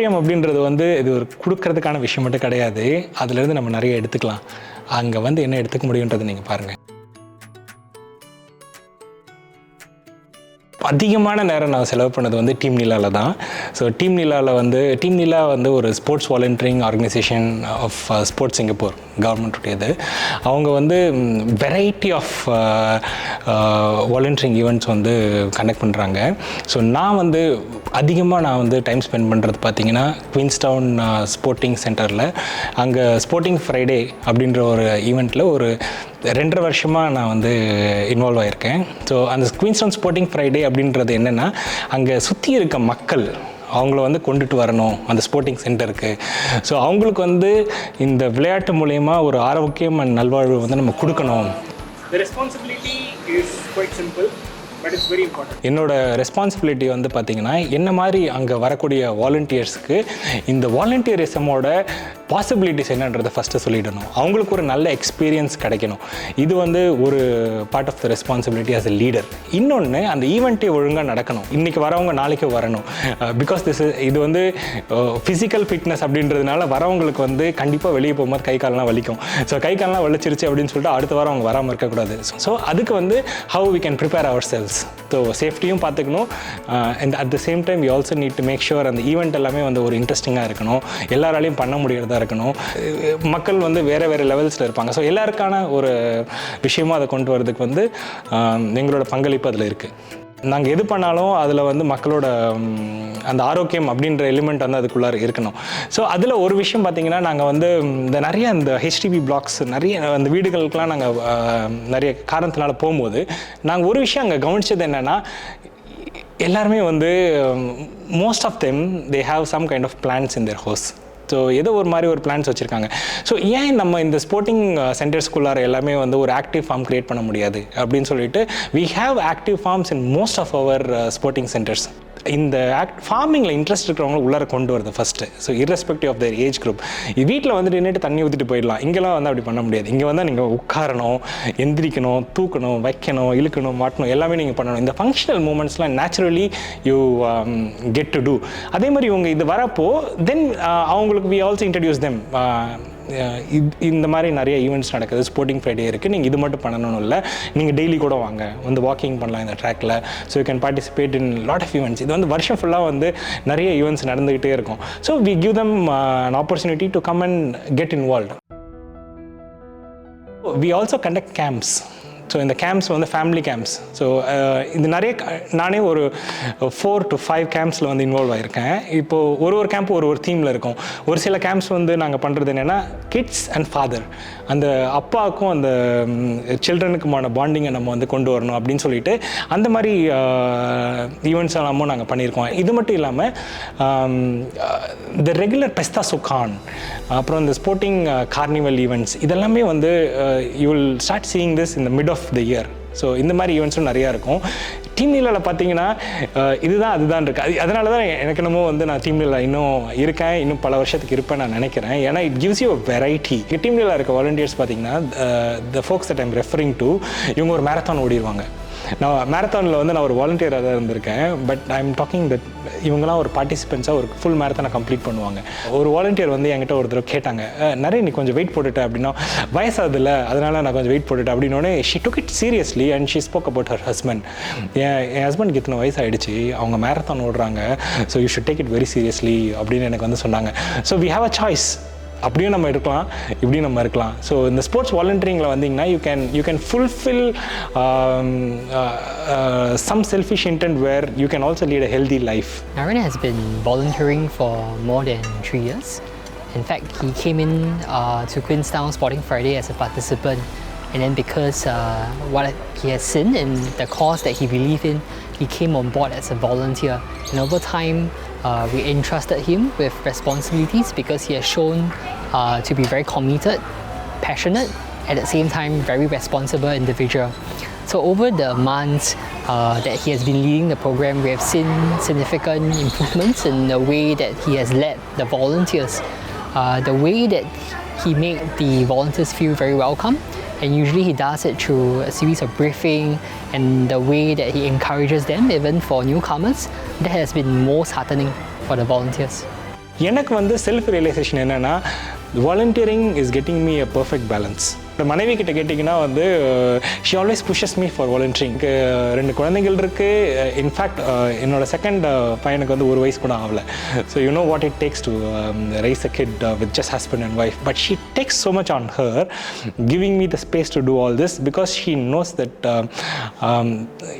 ஊழியம் அப்படின்றது வந்து இது ஒரு கொடுக்கறதுக்கான விஷயம் மட்டும் கிடையாது. அதுலேருந்து நம்ம நிறைய எடுத்துக்கலாம். அங்கே வந்து என்ன எடுத்துக்க முடியுன்றதை நீங்கள் பாருங்கள் அதிகமான நேரம் நான் செலவு பண்ணது வந்து டீம் நிலாவில் தான். ஸோ டீம் நிலாவில் வந்து டீம் நிலா வந்து ஒரு sports volunteering organisation of sports Singapore கவர்மெண்ட்டுடையது அவங்க வந்து வெரைட்டி ஆஃப் வாலண்டியரிங் ஈவெண்ட்ஸ் வந்து கண்டக்ட் பண்ணுறாங்க ஸோ நான் வந்து அதிகமாக நான் வந்து டைம் ஸ்பெண்ட் பண்ணுறது பார்த்திங்கன்னா குயின்ஸ்டவுன் ஸ்போர்ட்டிங் சென்டரில் அங்கே ஸ்போர்ட்டிங் ஃப்ரைடே அப்படின்ற ஒரு ஈவெண்ட்டில் ஒரு ரெண்டரை வருஷமாக நான் வந்து இன்வால்வ் ஆகியிருக்கேன் ஸோ அந்த குயின்ஸ்டவுன் ஸ்போர்ட்டிங் ஃப்ரைடே அப்படின்றது என்னென்னா அங்கே சுற்றி இருக்க மக்கள் அவங்கள வந்து கொண்டுட்டு வரணும் அந்த ஸ்போர்ட்டிங் சென்டருக்கு ஸோ அவங்களுக்கு வந்து இந்த விளையாட்டு மூலயமா ஒரு ஆரோக்கியம் and நல்வாழ்வு வந்து நம்ம கொடுக்கணும். It's very important. என்னோட ரெஸ்பான்சிபிலிட்டி வந்து பார்த்திங்கன்னா என்ன மாதிரி அங்கே வரக்கூடிய வாலண்டியர்ஸ்க்கு இந்த வாலண்டியரிசமோட பாசிபிலிட்டிஸ் என்னன்றதை ஃபஸ்ட்டு சொல்லிடணும். அவங்களுக்கு ஒரு நல்ல எக்ஸ்பீரியன்ஸ் கிடைக்கணும். இது வந்து ஒரு part of the responsibility as a leader இன்னொன்று அந்த ஈவெண்ட்டே ஒழுங்காக நடக்கணும். இன்றைக்கி வரவங்க நாளைக்கு வரணும். பிகாஸ் திஸ் இது வந்து ஃபிசிக்கல் ஃபிட்னஸ் அப்படின்றதுனால வரவங்களுக்கு வந்து கண்டிப்பாக வெளியே போகும்போது கை காலெலாம் வலிக்கும். ஸோ கை காலெலாம் வலிச்சிருச்சு அப்படின்னு சொல்லிட்டு அடுத்த வாரம் அவங்க வராமல் இருக்கக்கூடாது. ஸோ அதுக்கு வந்து how we can prepare ourselves so சேஃப்டியும் uh, பார்த்துக்கணும். And at the same time you also need to make sure அந்த ஈவெண்ட் எல்லாமே வந்து ஒரு இன்ட்ரெஸ்டிங்காக இருக்கணும். எல்லாராலையும் பண்ண முடியறதா இருக்கணும். Uh, மக்கள் வந்து வேறு வேறு லெவல்ஸில் இருப்பாங்க. ஸோ எல்லாருக்கான ஒரு விஷயமா அதை கொண்டு வரதுக்கு வந்து um, எங்களோட பங்களிப்பு அதில் இருக்குது நாங்கள் எது பண்ணாலும் அதில் வந்து மக்களோட அந்த ஆரோக்கியம் அப்படின்ற எலிமெண்ட் வந்து அதுக்குள்ளார இருக்கணும். ஸோ அதில் ஒரு விஷயம் பார்த்தீங்கன்னா நாங்கள் வந்து இந்த நிறைய இந்த ஹெச்டிபி பிளாக்ஸ் நிறைய அந்த வீடுகளுக்கெலாம் நாங்கள் நிறைய காரணத்தினால போகும்போது நாங்கள் ஒரு விஷயம் அங்கே கவனிச்சது என்னென்னா எல்லாருமே வந்து most of them they have some kind of plans in their house so ஏதோ ஒரு மாதிரி ஒரு பிளான்ஸ் வச்சுருக்காங்க. ஸோ ஏன் நம்ம இந்த ஸ்போர்ட்டிங் சென்டர்ஸ்குள்ளார uh, எல்லாமே வந்து ஒரு ஆக்டிவ் ஃபார்ம் கிரியேட் பண்ண முடியாது? அப்படின்னு சொல்லிட்டு we have active forms in most of our sporting centres இந்த ஆக்ட் ஃபார்மிங்கில் இன்ட்ரெஸ்ட் இருக்கிறவங்க உள்ளார கொண்டு வருது first so irrespective of their age group வீட்டில் வந்துட்டு நின்றுட்டு தண்ணி ஊற்றிட்டு போயிடலாம். இங்கெல்லாம் வந்து அப்படி பண்ண முடியாது. இங்கே வந்தால் நீங்கள் உட்காரணும் எந்திரிக்கணும் தூக்கணும் வைக்கணும் இழுக்கணும் மாட்டணும் எல்லாமே நீங்கள் பண்ணணும். இந்த functional மூமெண்ட்ஸ்லாம் naturally you get to do அதே மாதிரி இவங்க இது வரப்போ தென் uh, அவங்களுக்கு வி ஆல்சோ இன்ட்ரடியூஸ் தெம் இந்த மாதிரி நிறைய ஈவெண்ட்ஸ் நடக்குது. ஸ்போர்ட்டிங் ஃப்ரைடே இருக்குது நீங்கள் இது மட்டும் பண்ணணும்னு இல்லை. நீங்கள் டெய்லி கூட வாங்க. வந்து வாக்கிங் பண்ணலாம் இந்த ட்ராக்கில் so you can participate in lot of events இது வந்து வருஷம் ஃபுல்லாக வந்து நிறைய ஈவெண்ட்ஸ் நடந்துக்கிட்டே இருக்கும். So we give them an opportunity to come and get involve we also conduct camps so இந்த கேம்ப்ஸ் வந்து ஃபேமிலி கேம்ப்ஸ் ஸோ இது நிறைய நானே ஒரு ஃபோர் டு ஃபைவ் கேம்ப்ஸில் வந்து இன்வால்வ் ஆகியிருக்கேன் இப்போது ஒரு ஒரு கேம்ப் ஒரு ஒரு தீமில் இருக்கும். ஒரு சில கேம்ப்ஸ் வந்து நாங்கள் பண்ணுறது என்னென்னா கிட்ஸ் அண்ட் ஃபாதர் அந்த அப்பாவுக்கும் அந்த சில்ட்ரனுக்குமான பாண்டிங்கை நம்ம வந்து கொண்டு வரணும் அப்படின்னு சொல்லிட்டு அந்த மாதிரி uh, ஈவெண்ட்ஸ் எல்லாமும் நாங்கள் பண்ணியிருக்கோம். இது மட்டும் இல்லாமல் த ரெகுலர் பெஸ்தா சுகான் அப்புறம் இந்த ஸ்போர்ட்டிங் கார்னிவல் ஈவெண்ட்ஸ் இதெல்லாமே வந்து you will start seeing this இந்த mid of the year so இந்த மாதிரி ஈவெண்ட்ஸும் நிறையா இருக்கும். டீம் நீலாவில் பார்த்தீங்கன்னா இதுதான் அதுதான் இருக்குது அது அதனால தான் எனக்கு என்னமோ வந்து நான் டீம் நீலா இன்னும் இருக்கேன். இன்னும் பல வருஷத்துக்கு இருப்பேன் நான் நினைக்கிறேன். ஏன்னா it gives you variety team Nila இருக்க வாலண்டியர்ஸ் பார்த்தீங்கன்னா the folks that I'm referring to இவங்க ஒரு மேரத்தான் ஓடிடுவாங்க நான் மேரத்தானில் வந்து நான் ஒரு வாலண்டியராக தான் இருந்திருக்கேன். But I am talking that இவங்கெல்லாம் ஒரு பார்ட்டிசிபென்ட்ஸாக ஒரு ஃபுல் மேரத்தானை கம்ப்ளீட் பண்ணுவாங்க. ஒரு வாலண்டியர் வந்து என்கிட்ட ஒரு தடவை கேட்டாங்க நிறைய நீ கொஞ்சம் வெயிட் போட்டுட்டேன் அப்படின்னா வயசாகுதுல்ல அதனால் நான் கொஞ்சம் வெயிட் போட்டுட்டேன் அப்படின்னோடனே she took it seriously and she spoke about her husband என் என் ஹஸ்பண்டுக்கு இத்தனை வயசு அவங்க மேரத்தான் ஓடுறாங்க so you should take it very seriously அப்படின்னு எனக்கு வந்து சொன்னாங்க. So we have a choice அப்படியும் நம்ம இருக்கலாம் இப்படியும் நம்ம இருக்கலாம் ஸோ இந்த ஸ்போர்ட்ஸ் வாலண்டியரிங்கில் வந்தீங்கன்னா you can you can fulfil some selfish intent where you can also lead a healthy life Aaron has been volunteering for more than three years. In fact, he came in uh, to Queenstown Sporting Friday as a participant, and then because uh, what he has seen in the cause that he believed in, he came on board as a volunteer. And over time, uh, we entrusted him with responsibilities because he has shown uh, to be very committed, passionate, and at the same time very responsible individual. So over the months uh, that he has been leading the program, we have seen significant improvements in the way that he has led the volunteers, uh, the way that he made the volunteers feel very welcome. And usually he does it through a series of briefing and the way that he encourages them, even for newcomers. That has been most heartening for the volunteers. எனக்கு வந்து self realisation என்னென்னா volunteering is getting me a perfect balance மனைவி கிட்ட கேட்டிங்கன்னா வந்து she always pushes me for volunteering ரெண்டு குழந்தைகள் இருக்குது இன்ஃபேக்ட் என்னோட செகண்ட் பையனுக்கு வந்து ஒரு வயசு கூட ஆகலை. So you know what it takes to raise a kid with just husband and wife but she takes so much on her giving me the space to do all this because she knows that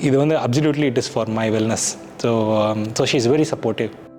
இது வந்து absolutely it is for my wellness so so she is very supportive